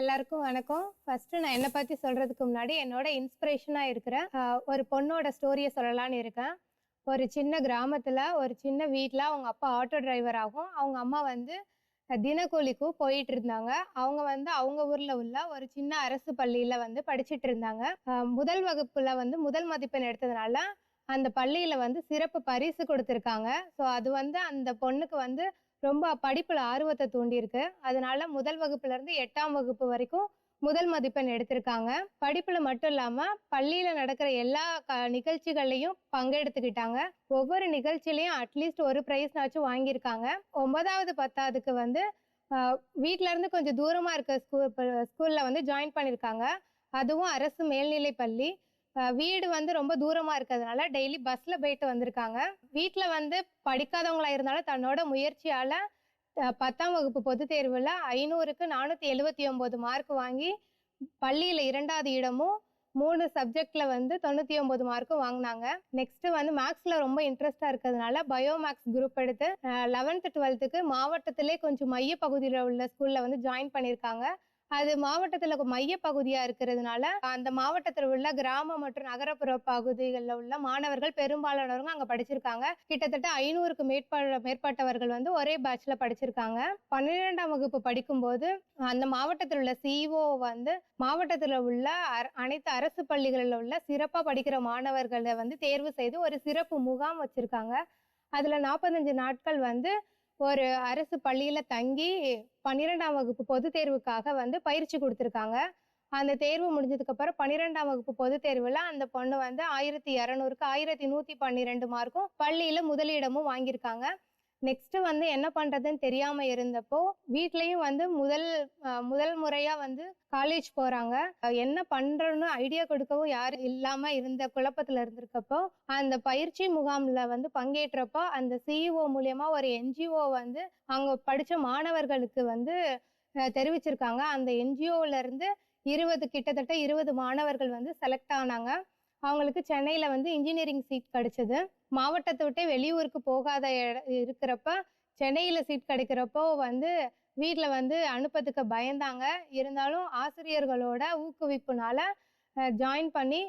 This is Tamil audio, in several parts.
எல்லாருக்கும் வணக்கம். ஃபர்ஸ்ட் நான் என்னை பத்தி சொல்றதுக்கு முன்னாடி என்னோட இன்ஸ்பிரேஷனா இருக்கிற ஒரு பொண்ணோட ஸ்டோரியை சொல்லலான்னு இருக்கேன். ஒரு சின்ன கிராமத்துல ஒரு சின்ன வீட்டில் அவங்க அப்பா ஆட்டோ டிரைவர் ஆகும். அவங்க அம்மா வந்து தினக்கூலிக்கும் போயிட்டு இருந்தாங்க. அவங்க வந்து அவங்க ஊர்ல உள்ள ஒரு சின்ன அரசு பள்ளியில வந்து படிச்சுட்டு இருந்தாங்க. முதல் வகுப்புல வந்து முதல் மதிப்பெண் எடுத்ததுனால அந்த பள்ளியில வந்து சிறப்பு பரிசு கொடுத்துருக்காங்க. ஸோ அது வந்து அந்த பொண்ணுக்கு வந்து ரொம்ப படிப்புல ஆர்வத்தை தூண்டியிருக்கு. அதனால முதல் வகுப்புல இருந்து எட்டாம் வகுப்பு வரைக்கும் முதல் மதிப்பெண் எடுத்திருக்காங்க. படிப்புல மட்டும் இல்லாம பள்ளியில நடக்கிற எல்லா க- நிகழ்ச்சிகள்லயும் பங்கெடுத்துக்கிட்டாங்க. ஒவ்வொரு நிகழ்ச்சியிலயும் அட்லீஸ்ட் ஒரு பிரைஸ்னாச்சும் வாங்கியிருக்காங்க. ஒன்பதாவது பத்தாவதுக்கு வந்து ஆஹ், வீட்ல இருந்து கொஞ்சம் தூரமா இருக்க ஸ்கூல் ஸ்கூல்ல வந்து ஜாயின் பண்ணியிருக்காங்க. அதுவும் அரசு மேல்நிலை பள்ளி. வீடு வந்து ரொம்ப தூரமா இருக்கிறதுனால டெய்லி பஸ்ல போயிட்டு வந்திருக்காங்க. வீட்டில் வந்து படிக்காதவங்களா இருந்தாலும் தன்னோட முயற்சியால பத்தாம் வகுப்பு பொதுத் தேர்வுல ஐநூறுக்கு நானூத்தி எழுவத்தி ஒன்பது மார்க் வாங்கி பள்ளியில இரண்டாவது இடமும் மூணு சப்ஜெக்ட்ல வந்து தொண்ணூற்றி ஒம்பது மார்க்கும் வாங்கினாங்க. நெக்ஸ்ட்டு வந்து மேக்ஸில் ரொம்ப இன்ட்ரெஸ்டாக இருக்கிறதுனால பயோ மேக்ஸ் குரூப் எடுத்து லெவன்த்து டுவெல்த்துக்கு மாவட்டத்திலே கொஞ்சம் மைய பகுதியில் உள்ள ஸ்கூலில் வந்து ஜாயின் பண்ணியிருக்காங்க அது மாவட்டத்துல மைய பகுதியா இருக்கிறதுனால அந்த மாவட்டத்தில் உள்ள கிராம மற்றும் நகரப்புற பகுதிகளில் உள்ள மாணவர்கள் பெரும்பாலானவங்க அங்க படிச்சிருக்காங்க. கிட்டத்தட்ட ஐநூறுக்கு மேற்பட மேற்பட்டவர்கள் வந்து ஒரே பேட்ச்ல படிச்சிருக்காங்க. பன்னிரெண்டாம் வகுப்பு படிக்கும்போது அந்த மாவட்டத்தில் உள்ள சிஇஓ வந்து மாவட்டத்தில் உள்ள அனைத்து அரசு பள்ளிகளில் உள்ள சிறப்பா படிக்கிற மாணவர்களை வந்து தேர்வு செய்து ஒரு சிறப்பு முகாம் வச்சிருக்காங்க. அதுல நாற்பத்தஞ்சு நாட்கள் வந்து ஒரு அரசு பள்ளியில தங்கி பன்னிரெண்டாம் வகுப்பு பொதுத் தேர்வுக்காக வந்து பயிற்சி கொடுத்துருக்காங்க. அந்த தேர்வு முடிஞ்சதுக்கு அப்புறம் பன்னிரெண்டாம் வகுப்பு பொது தேர்வுல அந்த பொண்ணு வந்து ஆயிரத்தி இரநூறுக்கு ஆயிரத்தி நூத்தி பன்னிரெண்டு மார்க்கும் பள்ளியில முதலிடமும் வாங்கியிருக்காங்க. நெக்ஸ்ட்டு வந்து என்ன பண்ணுறதுன்னு தெரியாமல் இருந்தப்போ வீட்லேயும் வந்து முதல் முதல் முறையாக வந்து காலேஜ் போகிறாங்க என்ன பண்ணுறோன்னு ஐடியா கொடுக்கவும் யாரும் இல்லாமல் இருந்த குழப்பத்தில் இருந்திருக்கப்போ அந்த பயிற்சி முகாமில் வந்து பங்கேற்றப்போ அந்த சிஇஓ மூலியமா ஒரு என்ஜிஓ வந்து அவங்க படித்த மாணவர்களுக்கு வந்து தெரிவிச்சிருக்காங்க. அந்த என்ஜிஓவிலேருந்து இருந்து இருபது கிட்டத்தட்ட இருபது மாணவர்கள் வந்து செலக்ட் ஆனாங்க. அவங்களுக்கு சென்னையில் வந்து இன்ஜினியரிங் சீட் கிடச்சிது. மாவட்டத்தை விட்டே வெளியூருக்கு போகாத இருக்கிறப்ப சென்னையில் சீட் கிடைக்கிறப்போ வந்து வீட்டில் வந்து அனுப்பத்துக்கு பயந்தாங்க. இருந்தாலும் ஆசிரியர்களோட ஊக்குவிப்புனால ஜாயின் பண்ணி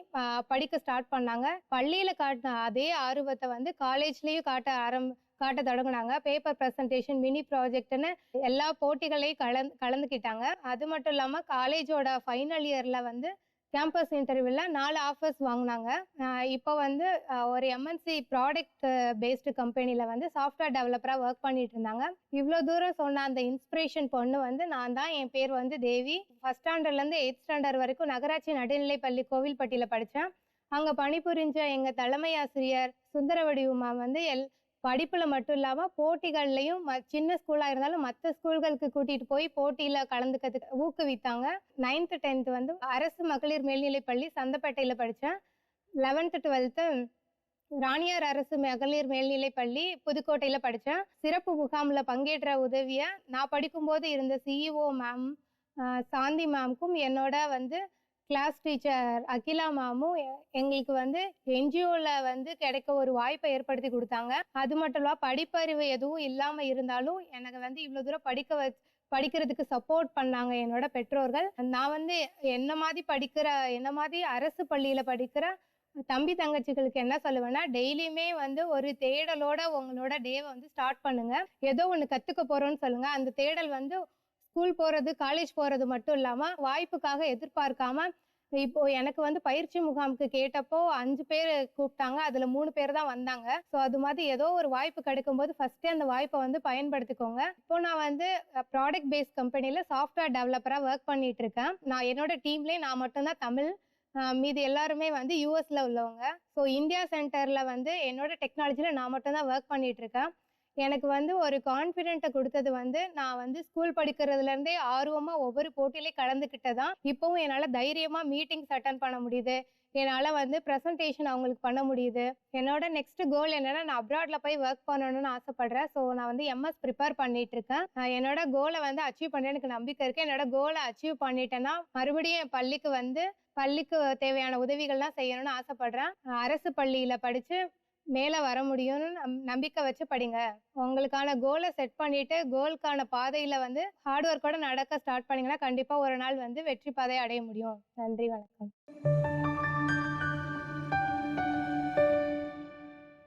படிக்க ஸ்டார்ட் பண்ணாங்க. பள்ளியில் காட்டின அதே ஆர்வத்தை வந்து காலேஜ்லேயும் காட்ட ஆரம் காட்ட தொடங்கினாங்க. பேப்பர் ப்ரெசன்டேஷன் மினி ப்ராஜெக்ட்னு எல்லா போட்டிகளையும் கலந்து கலந்துக்கிட்டாங்க. அது மட்டும் இல்லாமல் காலேஜோட ஃபைனல் இயரில் வந்து கேம்பஸ் இன்டர்வியூவில் நாலு ஆஃபர்ஸ் வாங்கினாங்க. இப்போ வந்து ஒரு எம்என்சி ப்ராடக்ட் பேஸ்டு கம்பெனியில் வந்து சாஃப்ட்வேர் டெவலப்பராக ஒர்க் பண்ணிட்டு இருந்தாங்க. இவ்வளோ தூரம் சொன்ன அந்த இன்ஸ்பிரேஷன் பொண்ணு வந்து நான் தான் என் பேர் வந்து தேவி. ஃபஸ்ட் ஸ்டாண்டர்ட்லேருந்து எயித் ஸ்டாண்டர்ட் வரைக்கும் நகராட்சி நடுநிலைப்பள்ளி பள்ளி படித்தேன் அங்கே பணிபுரிஞ்ச எங்கள் தலைமை ஆசிரியர் சுந்தரவடி உமா வந்து எல் படிப்பில் மட்டும் இல்லாமல் போட்டிகள்லையும் ம- சின்ன ஸ்கூலாக இருந்தாலும் மற்ற ஸ்கூல்களுக்கு கூட்டிகிட்டு போய் போட்டியில் கலந்துக்கிறதுக்கு ஊக்குவித்தாங்க. நைன்த்து டென்த்து வந்து அரசு மகளிர் மேல்நிலைப் பள்ளி படித்தேன் லெவன்த்து டுவெல்த்து ராணியார் அரசு மகளிர் மேல்நிலைப் பள்ளி படித்தேன் சிறப்பு முகாம்ல பங்கேற்ற உதவியை நான் படிக்கும்போது இருந்த சிஇஓ மேம் சாந்தி மேம்க்கும் என்னோட வந்து கிளாஸ் டீச்சர் அகிலா மாமும் எ- எங்களுக்கு வந்து என்ஜிஓல வந்து கிடைக்க ஒரு வாய்ப்பை ஏற்படுத்தி கொடுத்தாங்க. அது மட்டும் இல்லாமல் படிப்பறிவு எதுவும் இல்லாமல் இருந்தாலும் எனக்கு வந்து இவ்வளோ தூரம் படிக்க வ படிக்கிறதுக்கு சப்போர்ட் பண்ணாங்க என்னோட பெற்றோர்கள். நான் வந்து என்ன மாதிரி படிக்கிற என்ன மாதிரி அரசு பள்ளியில் படிக்கிற தம்பி தங்கச்சிகளுக்கு என்ன சொல்லுவேன்னா டெய்லியுமே வந்து ஒரு தேடலோட உங்களோட டேவை வந்து ஸ்டார்ட் பண்ணுங்க. ஏதோ ஒன்று கற்றுக்க போகிறோன்னு சொல்லுங்க. அந்த தேடல் வந்து ஸ்கூல் போறது காலேஜ் போறது மட்டும் இல்லாம வாய்ப்புக்காக எதிர்பார்க்காம இப்போ எனக்கு வந்து பயிற்சி முகாமுக்கு கேட்டப்போ அஞ்சு பேர் கூப்பிட்டாங்க. அதுல மூணு பேர் தான் வந்தாங்க. ஸோ அது மாதிரி ஏதோ ஒரு வாய்ப்பு கிடைக்கும் போது ஃபர்ஸ்டே அந்த வாய்ப்பை வந்து பயன்படுத்திக்கோங்க. இப்போ நான் வந்து ப்ராடக்ட் பேஸ்ட் கம்பெனியில சாஃப்ட்வேர் டெவலப்பரா ஒர்க் பண்ணிட்டு இருக்கேன். நான் என்னோட டீம்லேயே நான் மட்டும்தான் தமிழ் மீது மீதி எல்லாருமே வந்து யூஎஸ்ல உள்ளவங்க. ஸோ இந்தியா சென்டர்ல வந்து என்னோட டெக்னாலஜியில நான் மட்டும்தான் ஒர்க் பண்ணிட்டு இருக்கேன். எனக்கு வந்து ஒரு கான்ஃபிடென்ட்டை கொடுத்தது வந்து நான் வந்து ஸ்கூல் படிக்கிறதுலேருந்தே ஆர்வமாக ஒவ்வொரு போட்டியிலையும் கலந்துக்கிட்டதான் இப்போவும் என்னால் தைரியமாக மீட்டிங்ஸ் அட்டன் பண்ண முடியுது. என்னால் வந்து ப்ரெசன்டேஷன் அவங்களுக்கு பண்ண முடியுது. என்னோட நெக்ஸ்ட் கோல் என்னன்னா நான் அப்ராட்ல போய் ஒர்க் பண்ணணும்னு ஆசைப்படுறேன். ஸோ நான் வந்து எம்எஸ் ப்ரிப்பேர் பண்ணிட்டு இருக்கேன் என்னோட கோலை வந்து அச்சீவ் பண்ண எனக்கு நம்பிக்கை இருக்கு. என்னோட கோலை அச்சீவ் பண்ணிட்டேன்னா மறுபடியும் என் பள்ளிக்கு வந்து பள்ளிக்கு தேவையான உதவிகள்லாம் செய்யணும்னு ஆசைப்படுறேன். அரசு பள்ளியில படிச்சு மேலே வர முடியும்னு நம்- நம்பிக்கை வச்சு படிங்க. உங்களுக்கான கோலை செட் பண்ணிட்டு கோலுக்கான பாதையில் வந்து ஹார்ட் ஒர்க்கோட நடக்க ஸ்டார்ட் பண்ணிங்கன்னா கண்டிப்பாக ஒரு நாள் வந்து வெற்றி பாதையை அடைய முடியும். நன்றி வணக்கம்.